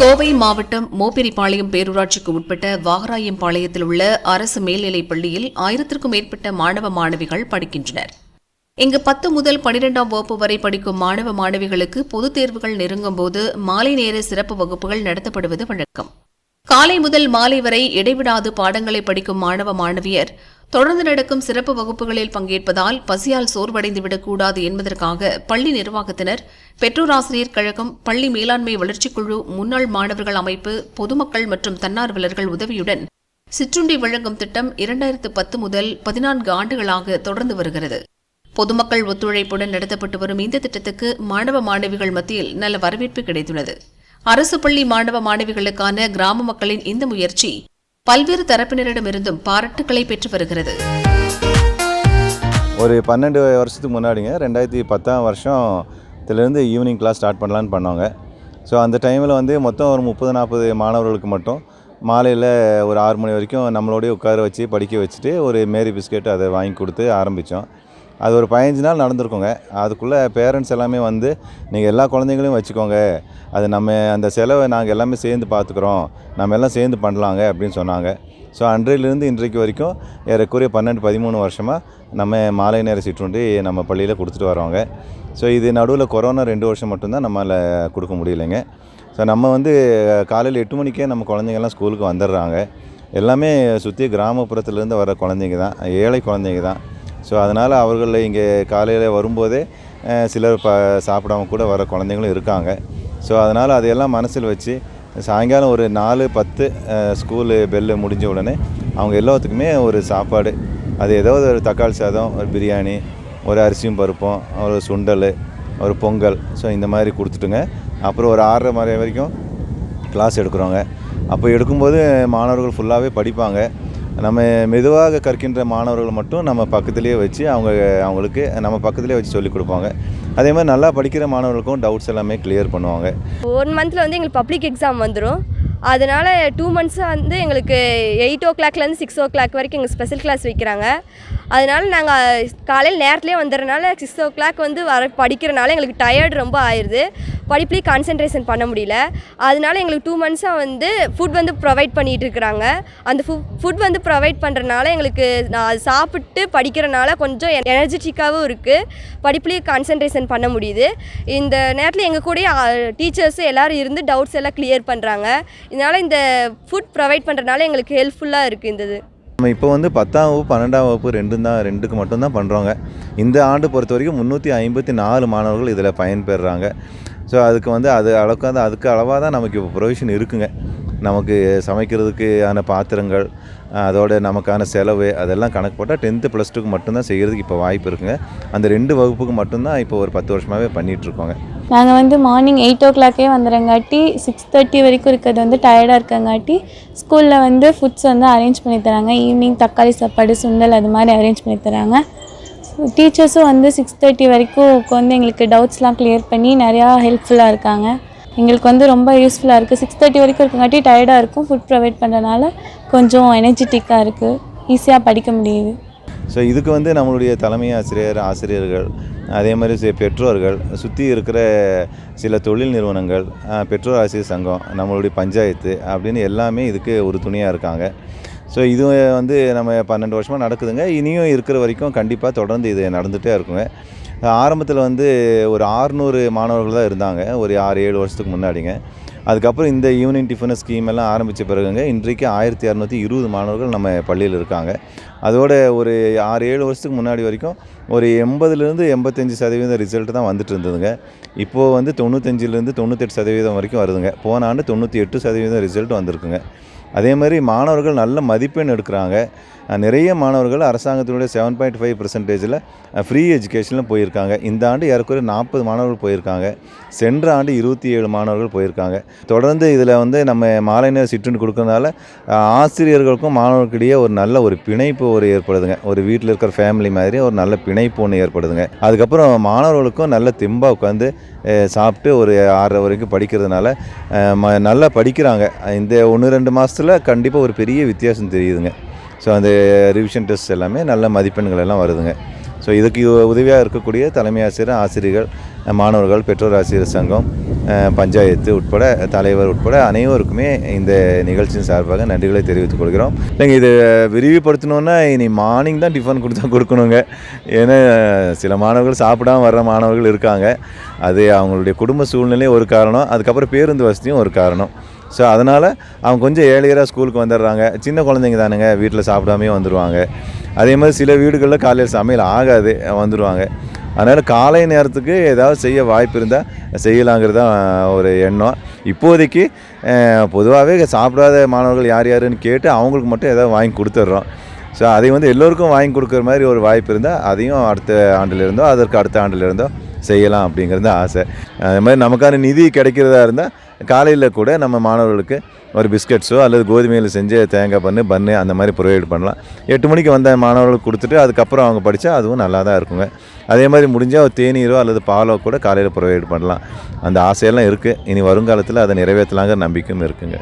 கோவை மாவட்டம் மோப்பிரிப்பாளையம் பேரூராட்சிக்கு உட்பட்ட வாகராயம்பாளையத்தில் உள்ள அரசு மேல்நிலைப் பள்ளியில் ஆயிரத்திற்கும் மேற்பட்ட மாணவ மாணவிகள் படிக்கின்றனர். இங்கு பத்து முதல் பனிரெண்டாம் வகுப்பு வரை படிக்கும் மாணவ மாணவிகளுக்கு பொதுத் தேர்வுகள் நெருங்கும் போது மாலை நேர சிறப்பு வகுப்புகள் நடத்தப்படுவது வழக்கம். காலை முதல் மாலை வரை இடைவிடாது பாடங்களை படிக்கும் மாணவ மாணவியர். தொடர்ந்து நடக்கும் சிறப்பு வகுப்புகளில் பங்கேற்பதால் பசியால் சோர்வடைந்து விடக்கூடாது என்பதற்காக பள்ளி நிர்வாகத்தினர் பெற்றோராசிரியர் கழகம் பள்ளி மேலாண்மை வளர்ச்சிக் குழு முன்னாள் மாணவர்கள் அமைப்பு பொதுமக்கள் மற்றும் தன்னார்வலர்கள் உதவியுடன் சிற்றுண்டி வழங்கும் திட்டம் இரண்டாயிரத்து பத்து முதல் பதினான்கு ஆண்டுகளாக தொடர்ந்து வருகிறது. பொதுமக்கள் ஒத்துழைப்புடன் நடத்தப்பட்டு வரும் இந்த திட்டத்துக்கு மாணவ மாணவிகள் மத்தியில் நல்ல வரவேற்பு கிடைத்துள்ளது. அரசு பள்ளி மாணவ மாணவிகளுக்கான கிராம மக்களின் இந்த முயற்சி பல்வேறு தரப்பினரிடமிருந்தும் பாராட்டுக்களை பெற்று வருகிறது. ஒரு பன்னெண்டு வருஷத்துக்கு முன்னாடிங்க ரெண்டாயிரத்தி பத்தாம் வருஷத்துலேருந்து ஈவினிங் கிளாஸ் ஸ்டார்ட் பண்ணலான்னு பண்ணாங்க. ஸோ அந்த டைமில் வந்து மொத்தம் ஒரு முப்பது நாற்பது மாணவர்களுக்கு மட்டும் மாலையில் ஒரு ஆறு மணி வரைக்கும் நம்மளோடய உட்கார வச்சு படிக்க வச்சுட்டு ஒரு மேரி பிஸ்கெட் அதை வாங்கி கொடுத்து ஆரம்பித்தோம் அது ஒரு பதினஞ்சு நாள் நடந்திருக்குங்க. அதுக்குள்ளே பேரண்ட்ஸ் எல்லாமே வந்து நீங்கள் எல்லா குழந்தைங்களையும் வச்சுக்கோங்க. அது நம்ம அந்த செலவை நாங்கள் எல்லாமே சேர்ந்து பார்த்துக்குறோம் நம்ம எல்லாம் சேர்ந்து பண்ணலாங்க அப்படின்னு சொன்னாங்க. ஸோ அன்றையிலிருந்து இன்றைக்கு வரைக்கும் ஏறக்குறைய பன்னெண்டு பதிமூணு வருஷமாக நம்ம மாலை நேர சிற்றுண்டி நம்ம பள்ளியில் கொடுத்துட்டு வரோங்க ஸோ இது நடுவில் கொரோனா ரெண்டு வருஷம் மட்டும்தான் நம்மளால் கொடுக்க முடியலைங்க. ஸோ நம்ம வந்து காலையில் எட்டு மணிக்கே நம்ம குழந்தைங்கள்லாம் ஸ்கூலுக்கு வந்துடுறாங்க. எல்லாமே சுற்றி கிராமப்புறத்துலேருந்து வர குழந்தைங்க தான் ஏழை குழந்தைங்க தான். ஸோ அதனால் அவர்கள் இங்கே காலையில் வரும்போதே சிலர் ப சாப்பிடாம கூட வர குழந்தைங்களும் இருக்காங்க. ஸோ அதனால் அதையெல்லாம் மனசில் வச்சு சாயங்காலம் ஒரு நாலு பத்து ஸ்கூலு பெல்லு முடிஞ்ச உடனே அவங்க எல்லாத்துக்குமே ஒரு சாப்பாடு. அது ஏதாவது ஒரு தக்காளி சாதம் ஒரு பிரியாணி ஒரு அரிசியும் பருப்பும் ஒரு சுண்டல் ஒரு பொங்கல். ஸோ இந்த மாதிரி கொடுத்துட்டுங்க. அப்புறம் ஒரு ஆறரை மணி வரைக்கும் கிளாஸ் எடுக்கிறோங்க அப்போ எடுக்கும்போது மாணவர்கள் ஃபுல்லாகவே படிப்பாங்க. நம்ம மெதுவாக கற்கின்ற மாணவர்கள் மட்டும் நம்ம பக்கத்துலேயே வச்சு அவங்க அவங்களுக்கு நம்ம பக்கத்துலேயே வச்சு சொல்லிக் கொடுப்பாங்க. அதே மாதிரி நல்லா படிக்கிற மாணவர்களுக்கும் டவுட்ஸ் எல்லாமே கிளியர் பண்ணுவாங்க. ஒன் மந்தில் வந்து எங்களுக்கு பப்ளிக் எக்ஸாம் வந்துடும் அதனால் டூ மந்த்ஸ் வந்து எங்களுக்கு எயிட் ஓ கிளாக்லேருந்து சிக்ஸ் ஓ கிளாக் வரைக்கும் எங்கள் ஸ்பெஷல் கிளாஸ் வைக்கிறாங்க. அதனால் நாங்கள் காலையில் நேரத்துலேயே வந்துடுறனால சிக்ஸ் ஓ கிளாக் வந்து வர படிக்கிறனால எங்களுக்கு டயர்டு ரொம்ப ஆயிடுது படிப்புலேயே கான்சென்ட்ரேஷன் பண்ண முடியல. அதனால எங்களுக்கு டூ மந்த்ஸாக வந்து ஃபுட் வந்து ப்ரொவைட் பண்ணிகிட்டு இருக்கிறாங்க. அந்த ஃபு ஃபுட் வந்து ப்ரொவைட் பண்ணுறனால எங்களுக்கு நான் அது சாப்பிட்டு படிக்கிறனால கொஞ்சம் எனர்ஜெட்டிக்காகவும் இருக்குது படிப்புலேயே கான்சென்ட்ரேஷன் பண்ண முடியுது. இந்த நேரத்தில் எங்கள் கூடயே டீச்சர்ஸும் எல்லாரும் இருந்து டவுட்ஸ் எல்லாம் கிளியர் பண்ணுறாங்க இதனால் இந்த ஃபுட் ப்ரொவைட் பண்ணுறனால எங்களுக்கு ஹெல்ப்ஃபுல்லாக இருக்குது இந்த இது. நம்ம இப்போ வந்து பத்தாம் வகுப்பு பன்னெண்டாம் வகுப்பு ரெண்டும் தான் ரெண்டுக்கு மட்டும்தான் பண்ணுறோங்க இந்த ஆண்டு பொறுத்த வரைக்கும் முந்நூற்றி ஐம்பத்தி நாலு மாணவர்கள் இதில் பயன்பெறுறாங்க ஸோ அதுக்கு வந்து அது அளவுக்கு வந்து அதுக்கு அளவாக தான் நமக்கு இப்போ ப்ரொவிஷன் இருக்குங்க. நமக்கு சமைக்கிறதுக்கான பாத்திரங்கள் அதோட நமக்கான செலவு அதெல்லாம் கணக்கு போட்டால் டென்த்து ப்ளஸ் டூக்கு மட்டும்தான் செய்கிறதுக்கு இப்போ வாய்ப்பு இருக்குங்க. அந்த ரெண்டு வகுப்புக்கு மட்டும்தான் இப்போ ஒரு பத்து வருஷமாகவே பண்ணிகிட்ருக்கோங்க நாங்கள் வந்து மார்னிங் எயிட் ஓ கிளாக்கே வந்துடுறங்காட்டி சிக்ஸ் தேர்ட்டி வரைக்கும் இருக்கிறது வந்து டயர்டாக இருக்கங்காட்டி ஸ்கூலில் வந்து ஃபுட்ஸ் வந்து அரேஞ்ச் பண்ணி தராங்க. ஈவினிங் தக்காளி சாப்பாடு சுண்டல் அது மாதிரி அரேஞ்ச் பண்ணி தராங்க. டீச்சர்ஸும் வந்து சிக்ஸ் தேர்ட்டி வரைக்கும் உட்காந்து எங்களுக்கு டவுட்ஸ்லாம் கிளியர் பண்ணி நிறையா ஹெல்ப்ஃபுல்லாக இருக்காங்க. எங்களுக்கு வந்து ரொம்ப யூஸ்ஃபுல்லாக இருக்குது சிக்ஸ் தேர்ட்டி வரைக்கும் இருக்கங்காட்டி டயர்டாக இருக்கும். ஃபுட் ப்ரொவைட் பண்ணுறனால கொஞ்சம் எனர்ஜெட்டிக்காக இருக்குது ஈஸியாக படிக்க முடியுது. ஸோ இதுக்கு வந்து நம்மளுடைய தலைமை ஆசிரியர் ஆசிரியர்கள் அதே மாதிரி சில பெற்றோர்கள் சுற்றி இருக்கிற சில தொழில் நிறுவனங்கள் பெற்றோர் ஆசிரியர் சங்கம் நம்மளுடைய பஞ்சாயத்து அப்படின்னு எல்லாமே இதுக்கு ஒரு துணையாக இருக்காங்க. ஸோ இது வந்து நம்ம பன்னெண்டு வருஷமாக நடக்குதுங்க. இனியும் இருக்கிற வரைக்கும் கண்டிப்பாக தொடர்ந்து இது நடந்துகிட்டே இருக்குங்க. ஆரம்பத்தில் வந்து ஒரு ஆறுநூறு மாணவர்கள் தான் இருந்தாங்க ஒரு ஆறு ஏழு வருஷத்துக்கு முன்னாடிங்க. அதுக்கப்புறம் இந்த ஈவினிங் டிஃபன் ஸ்கீம் எல்லாம் ஆரம்பித்த பிறகுங்க இன்றைக்கு ஆயிரத்தி இரநூத்தி இருபது மாணவர்கள் நம்ம பள்ளியில் இருக்காங்க. அதோட ஒரு ஆறு ஏழு வருஷத்துக்கு முன்னாடி வரைக்கும் ஒரு எண்பதுலேருந்து எண்பத்தஞ்சு சதவீதம் ரிசல்ட் தான் வந்துட்டு இருந்ததுங்க. இப்போது வந்து தொண்ணூத்தஞ்சிலேருந்து தொண்ணூத்தெட்டு சதவீதம் வரைக்கும் வருதுங்க. போன ஆண்டு தொண்ணூற்றி எட்டு சதவீதம் ரிசல்ட் வந்திருக்குங்க. அதே மாதிரி மாணவர்கள் நல்ல மதிப்பெண் எடுக்கிறாங்க. நிறைய மாணவர்கள் அரசாங்கத்தினுடைய செவன் பாயிண்ட் ஃபைவ் பர்சன்டேஜில் ஃப்ரீ எஜுகேஷனில் போயிருக்காங்க. இந்த ஆண்டு ஏறக்குறைய நாற்பது மாணவர்கள் போயிருக்காங்க. சென்ற ஆண்டு இருபத்தி ஏழு மாணவர்கள் போயிருக்காங்க. தொடர்ந்து இதில் வந்து நம்ம மாலை நேர சிற்றுண்டு கொடுக்கறதுனால ஆசிரியர்களுக்கும் மாணவர்களுக்கிடையே ஒரு நல்ல ஒரு பிணைப்பு ஒரு ஏற்படுதுங்க. ஒரு வீட்டில் இருக்கிற ஃபேமிலி மாதிரி ஒரு நல்ல பிணைப்பு ஒன்று ஏற்படுதுங்க. அதுக்கப்புறம் மாணவர்களுக்கும் நல்ல தெம்பாக உட்காந்து சாப்பிட்டு ஒரு ஆறரை வரைக்கும் படிக்கிறதுனால ம நல்லா படிக்கிறாங்க. இந்த ஒன்று ரெண்டு மாதத்தில் கண்டிப்பாக ஒரு பெரிய வித்தியாசம் தெரியுதுங்க. ஸோ அந்த ரிவிஷன் டெஸ்ட் எல்லாமே நல்ல மதிப்பெண்கள் எல்லாம் வருதுங்க. ஸோ இதுக்கு உதவியாக இருக்கக்கூடிய தலைமை ஆசிரியர் ஆசிரியர்கள் மாணவர்கள் பெற்றோர் ஆசிரியர் சங்கம் பஞ்சாயத்து உட்பட தலைவர் உட்பட அனைவருக்குமே இந்த நிகழ்ச்சியின் சார்பாக நன்றிகளை தெரிவித்துக் கொள்கிறோம். இல்லைங்க இது விரிவுபடுத்தணுன்னா இனி மார்னிங் தான் டிஃபன் கொடுத்தா கொடுக்கணுங்க. ஏன்னா சில மாணவர்கள் சாப்பிடாம வர்ற மாணவர்கள் இருக்காங்க. அது அவங்களுடைய குடும்ப சூழ்நிலையும் ஒரு காரணம். அதுக்கப்புறம் பேருந்து வசதியும் ஒரு காரணம். ஸோ அதனால் அவங்க கொஞ்சம் ஏழையராக ஸ்கூலுக்கு வந்துடுறாங்க. சின்ன குழந்தைங்க தானுங்க வீட்டில் சாப்பிடாமே வந்துடுவாங்க அதே மாதிரி சில வீடுகளில் காலையில் சமையல் ஆகாது வந்துடுவாங்க அதனால் காலை நேரத்துக்கு ஏதாவது செய்ய வாய்ப்பு இருந்தால் செய்யலாங்கிறது தான் ஒரு எண்ணம். இப்போதைக்கு பொதுவாகவே சாப்பிடாத மாணவர்கள் யார் யாருன்னு கேட்டு அவங்களுக்கு மட்டும் ஏதாவது வாங்கி கொடுத்துட்றோம். ஸோ அதை வந்து எல்லோருக்கும் வாங்கி கொடுக்குற மாதிரி ஒரு வாய்ப்பு இருந்தால் அதையும் அடுத்த ஆண்டிலிருந்தோ அதற்கு அடுத்த ஆண்டிலிருந்தோ செய்யலாம் அப்படிங்கிறது தான் ஆசை. அது மாதிரி நமக்கான நிதி கிடைக்கிறதா இருந்தால் காலையில் கூட நம்ம மாணவர்களுக்கு ஒரு பிஸ்கட்ஸோ அல்லது கோதுமையில் செஞ்சு தேங்காய் பண்ணு பண்ணு அந்த மாதிரி ப்ரொவைட் பண்ணலாம். எட்டு மணிக்கு வந்த மாணவர்களுக்கு கொடுத்துட்டு அதுக்கப்புறம் அவங்க படித்தா அதுவும் நல்லா தான் இருக்குங்க. அதே மாதிரி முடிஞ்சால் ஒரு தேநீரோ அல்லது பாலோ கூட காலையில் ப்ரொவைட் பண்ணலாம். அந்த ஆசையெல்லாம் இருக்குது இனி வருங்காலத்தில் அதை நிறைவேற்றலாங்கிற நம்பிக்கையும் இருக்குங்க.